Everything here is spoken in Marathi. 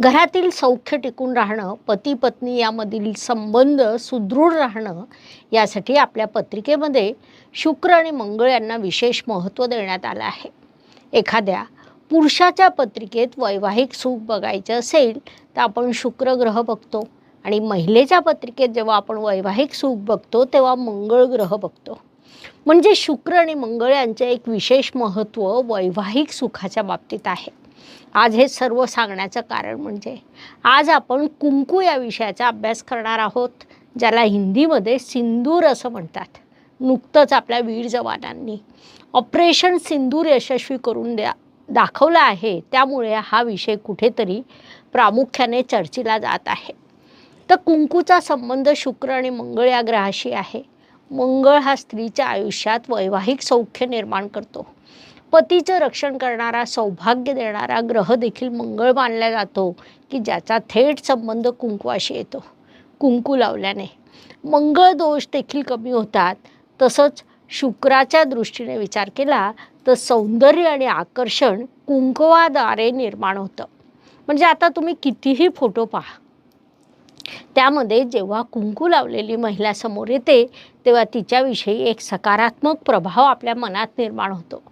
घरातील सौख्य टिकून राहणं पती पत्नी यामधील संबंध सुदृढ राहणं यासाठी आपल्या पत्रिकेमध्ये शुक्र आणि मंगळ यांना विशेष महत्त्व देण्यात आलं आहे. एखाद्या पुरुषाच्या पत्रिकेत वैवाहिक सुख बघायचं असेल तर आपण शुक्र ग्रह बघतो आणि महिलेच्या पत्रिकेत जेव्हा आपण वैवाहिक सुख बघतो तेव्हा मंगळ ग्रह बघतो. म्हणजे शुक्र आणि मंगळ यांचे एक विशेष महत्त्व वैवाहिक सुखाच्या बाबतीत आहे. आज हे सर्व सांगण्याचं कारण म्हणजे आज आपण कुंकू या विषयाचा अभ्यास करणार आहोत ज्याला हिंदीमध्ये सिंदूर असं म्हणतात. नुकतंच आपल्या वीर जवानांनी ऑपरेशन सिंदूर यशस्वी करून द्या दाखवला आहे. त्यामुळे हा विषय कुठेतरी प्रामुख्याने चर्चेला जात आहे. तर कुंकूचा संबंध शुक्र आणि मंगळ या ग्रहाशी आहे. मंगळ हा स्त्रीच्या आयुष्यात वैवाहिक सौख्य निर्माण करतो. पतीचं रक्षण करणारा सौभाग्य देणारा ग्रह देखील मंगळ मानला जातो की ज्याचा थेट संबंध कुंकवाशी येतो. कुंकू लावल्याने. मंगळ दोष देखील कमी होतात. तसंच शुक्राच्या दृष्टीने विचार केला तर सौंदर्य आणि आकर्षण कुंकवाद्वारे निर्माण होतं. म्हणजे आता तुम्ही कितीही फोटो पहा. त्यामध्ये जेव्हा कुंकू लावलेली महिला समोर येते तेव्हा तिच्याविषयी एक सकारात्मक प्रभाव आपल्या मनात निर्माण होतो.